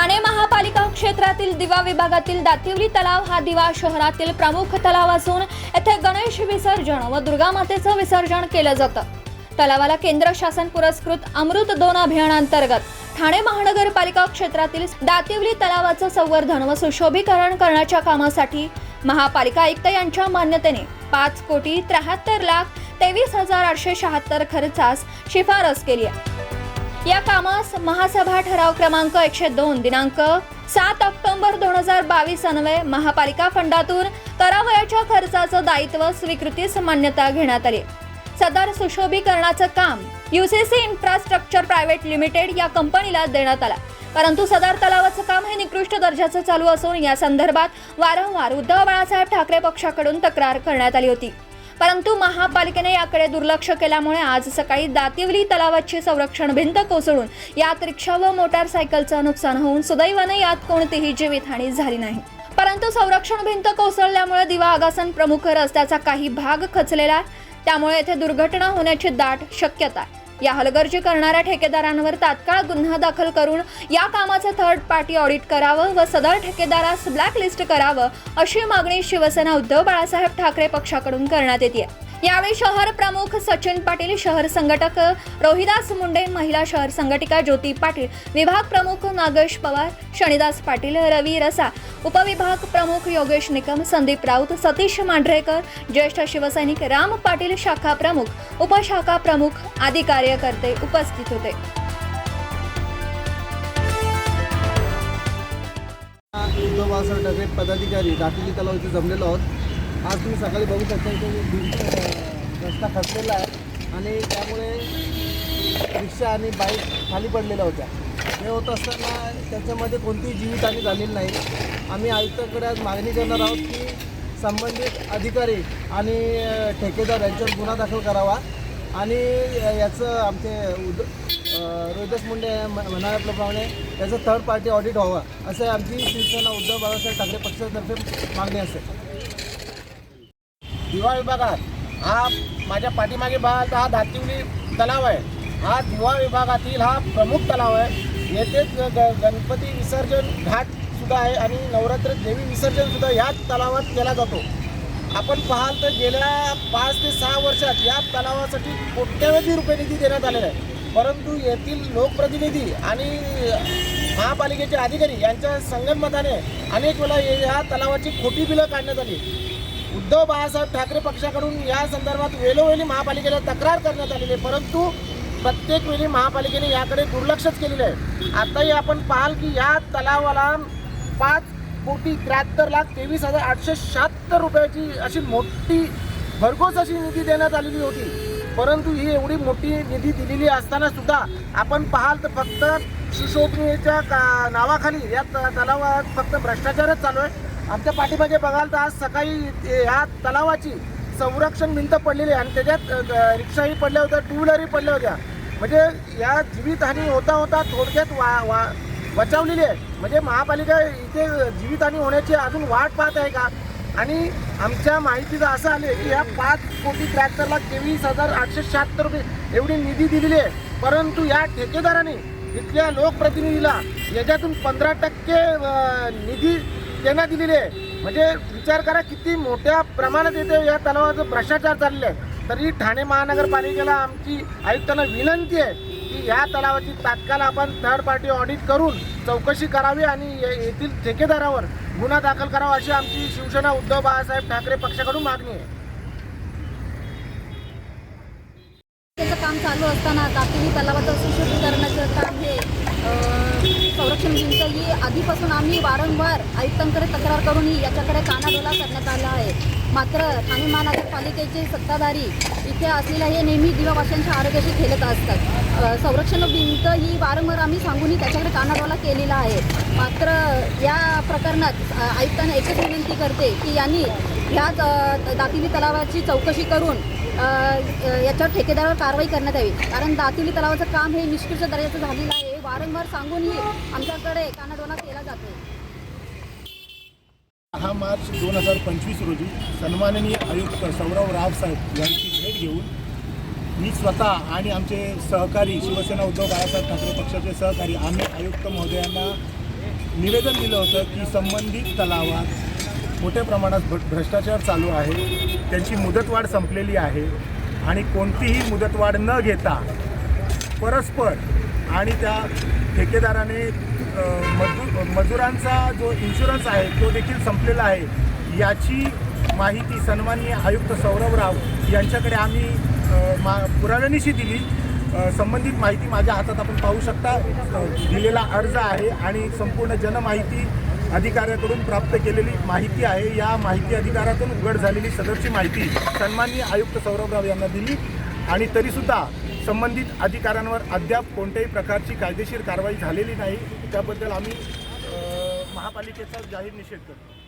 ठाणे महापालिका क्षेत्रातील दिवा विभागातील दातिवली तलाव हा दिवा शहरातील प्रमुख तलाव असून येथे गणेश विसर्जन व दुर्गा मातेचं विसर्जन केलं जातं. तलावाला केंद्र शासन पुरस्कृत अमृत दोन अभियानांतर्गत ठाणे महानगरपालिका क्षेत्रातील दातिवली तलावाचं संवर्धन व सुशोभीकरण करण्याच्या कामासाठी महापालिका आयुक्त यांच्या मान्यतेने पाच कोटी त्र्याहत्तर लाख तेवीस हजार आठशे शहात्तर खर्चास शिफारस केली आहे. या कामास महासभा ठराव क्रमांक एकशे दोन दिनांक सात ऑक्टोबर दोन हजार बावीस अन्वये महापालिका फंडातून करावयाच्या खर्चाचं दायित्व स्वीकृतीस मान्यता घेण्यात आली. सदर सुशोभीकरणाचं काम युसीसी इन्फ्रास्ट्रक्चर प्रायव्हेट लिमिटेड या कंपनीला देण्यात आला. परंतु सदर तलावाचं काम हे निकृष्ट दर्जाचं चालू असून या संदर्भात वारंवार उद्धव बाळासाहेब ठाकरे पक्षाकडून तक्रार करण्यात आली होती. परंतु महापालिकेने याकडे दुर्लक्ष केल्यामुळे आज सकाळी दातिवली तलावाची संरक्षण भिंत कोसळून यात रिक्षा व मोटारसायकलचं नुकसान होऊन सुदैवाने यात कोणतीही जीवितहानी झाली नाही. परंतु संरक्षण भिंत कोसळल्यामुळे दिवा आगासन प्रमुख रस्त्याचा काही भाग खचलेला आहे. त्यामुळे येथे दुर्घटना होण्याची दाट शक्यता आहे. या हलगर्जी करणाऱ्या ठेकेदारांवर तात्काळ गुन्हा दाखल करून या कामाचं थर्ड पार्टी ऑडिट करावं व सदर ठेकेदारास ब्लॅकलिस्ट करावं अशी मागणी शिवसेना उद्धव बाळासाहेब ठाकरे पक्षाकडून करण्यात येते. यावेळी शहर प्रमुख सचिन पाटील शहर संघटक रोहिदास मुंडे महिला शहर संघटिका ज्योती पाटील विभाग प्रमुख नागेश पवार शनिदास पाटील रवी रसा उपविभाग प्रमुख योगेश निकम संदीप राऊत सतीश मांढरेकर ज्येष्ठ शिवसैनिक राम पाटील शाखा प्रमुख उपशाखा प्रमुख आदी कार्यकर्ते उपस्थित होते. पदाधिकारी दाखिली तलाव इथे जमलेलो आहोत. आज तुम्ही सकाळी बघू शकता इथे रस्ता खचलेला आहे. आणि त्यामुळे रिक्षा आणि बाईक खाली पडलेल्या होत्या. हे होत असताना त्याच्यामध्ये कोणतीही जीवितहानी झालेली नाही. आम्ही आयुक्तांकडे आज मागणी करणार आहोत की संबंधित अधिकारी आणि ठेकेदार यांच्यावर गुन्हा दाखल करावा. आणि याचं आमचे उद अं, रोहिदास मुंडे म- म्हणाल्याप्रमाणे याचं थर्ड पार्टी ऑडिट व्हावं. असं आमची शिवसेना उद्धव बाळासाहेब ठाकरे पक्षातर्फे मागणी असेल. दिवा विभागात. हा माझ्या पाठीमागे बघाल तर हा धातिवली तलाव आहे. हा दिवा विभागातील हा प्रमुख तलाव आहे. येथे ग- ग- गणपती विसर्जन घाटसुद्धा आहे आणि नवरात्र देवी विसर्जनसुद्धा ह्याच तलावात केला जातो. आपण पाहाल तर गेल्या पाच ते सहा वर्षात या तलावासाठी कोट्यवधी रुपये निधी देण्यात आलेला आहे. परंतु येथील लोकप्रतिनिधी आणि महापालिकेचे अधिकारी यांच्या संगनमताने अनेक वेळा या तलावाची खोटी बिलं काढण्यात आली. उद्धव बाळासाहेब ठाकरे पक्षाकडून या संदर्भात वेळोवेळी महापालिकेला तक्रार करण्यात आलेली आहे. परंतु प्रत्येक वेळी महापालिकेने याकडे दुर्लक्षच केलेलं आहे. आताही आपण पाहाल की या तलावाला पाच कोटी त्र्याहत्तर लाख तेवीस हजार आठशे शहात्तर रुपयाची अशी मोठी भरघोस अशी निधी देण्यात आलेली होती. परंतु ही एवढी मोठी निधी दिलेली असताना सुद्धा आपण पाहाल तर फक्त सुशोभनेच्या का नावाखाली या तलावात फक्त भ्रष्टाचारच चालू आहे. आमच्या पाठीमागे बघाल तर आज सकाळी ह्या तलावाची संरक्षण भिंत पडलेली आहे आणि त्याच्यात रिक्षाही पडल्या होत्या टू व्हीलरही पडल्या होत्या. म्हणजे या जीवितहानी होता होता थोडक्यात वा वा बचावलेली आहे. म्हणजे महापालिका इथे जीवितहानी होण्याची अजून वाट पाहत आहे का? आणि आमच्या माहितीचं असं आले की या पाच कोटी त्र्याहत्तर लाख तेवीस हजार आठशे शहात्तर रुपये एवढी निधी दिलेली आहे. परंतु या ठेकेदाराने इथल्या लोकप्रतिनिधीला याच्यातून पंधरा टक्के निधी त्यांना दिलेली आहे. म्हणजे विचार करा किती मोठ्या प्रमाणात येते या तलावाचं भ्रष्टाचार चालले आहे. तरी ठाणे महानगरपालिकेला आमची आयुक्तांना विनंती आहे की या तलावाची तात्काळ आपण थर्ड पार्टी ऑडिट करून चौकशी करावी आणि येथील ठेकेदारावर गुन्हा दाखल करावा अशी आमची शिवसेना उद्धव बाळासाहेब ठाकरे पक्षाकडून मागणी आहे. काम चालू असताना दातिनी तलावाचं सुशुद्धीकरणाचं काम हे अ, संरक्षण भिंत ही आधीपासून आम्ही वारंवार आयुक्तांकडे तक्रार करूनही याच्याकडे कानाडोला करण्यात आला आहे. मात्र ठाणे महानगरपालिकेचे सत्ताधारी इथे असलेल्या हे नेहमी दिवावाशांच्या आरोग्याशी खेळत असतात. संरक्षण भिंत ही वारंवार आम्ही सांगूनही त्याच्याकडे कानाडोला केलेला आहे. मात्र या प्रकरणात आयुक्तांना एकच विनंती करते की यांनी ह्या दातिली दातिनी तलावाची चौकशी करून याच्यावर ठेकेदारावर कारवाई करण्यात यावी. कारण दातिली तलावाचं काम हे निष्कृष दर्जाचं झालेलं आहे. वारंवार सांगूनही आमच्याकडे कानाडोना केला जातो. दहा मार्च दोन हजार पंचवीस रोजी सन्माननीय आयुक्त सौरव रावसाहेब यांची भेट घेऊन मी स्वतः आणि आमचे सहकारी शिवसेना उद्धव बाळासाहेब ठाकरे पक्षाचे सहकारी आम्ही आयुक्त महोदयांना निवेदन दिलं होतं की संबंधित तलावात मोठ्या प्रमाणात भ्रष्टाचार चालू आहे त्यांची मुदतवाढ संपलेली आहे आणि कोणतीही मुदतवाढ न घेता परस्पर आणि त्या ठेकेदाराने अ, मजूर मजुरांचा जो इन्शुरन्स आहे तो देखील संपलेला आहे. याची माहिती सन्माननीय आयुक्त सौरभ राव यांच्याकडे आम्ही मा पुराव्यानिशी दिली. संबंधित माहिती माझ्या हातात आपण पाहू शकता. दिलेला अर्ज आहे आणि संपूर्ण जनमाहिती अधिकाऱ्याकडून प्राप्त केलेली माहिती आहे. या माहिती अधिकारातून उघड झालेली सदरची माहिती सन्माननीय आयुक्त सौरभराव यांना दिली. आणि तरीसुद्धा संबंधित अधिकाऱ्यांवर अद्याप कोणत्याही प्रकारची कायदेशीर कारवाई झालेली नाही. त्याबद्दल आम्ही महापालिकेचा जाहीर निषेध करतो.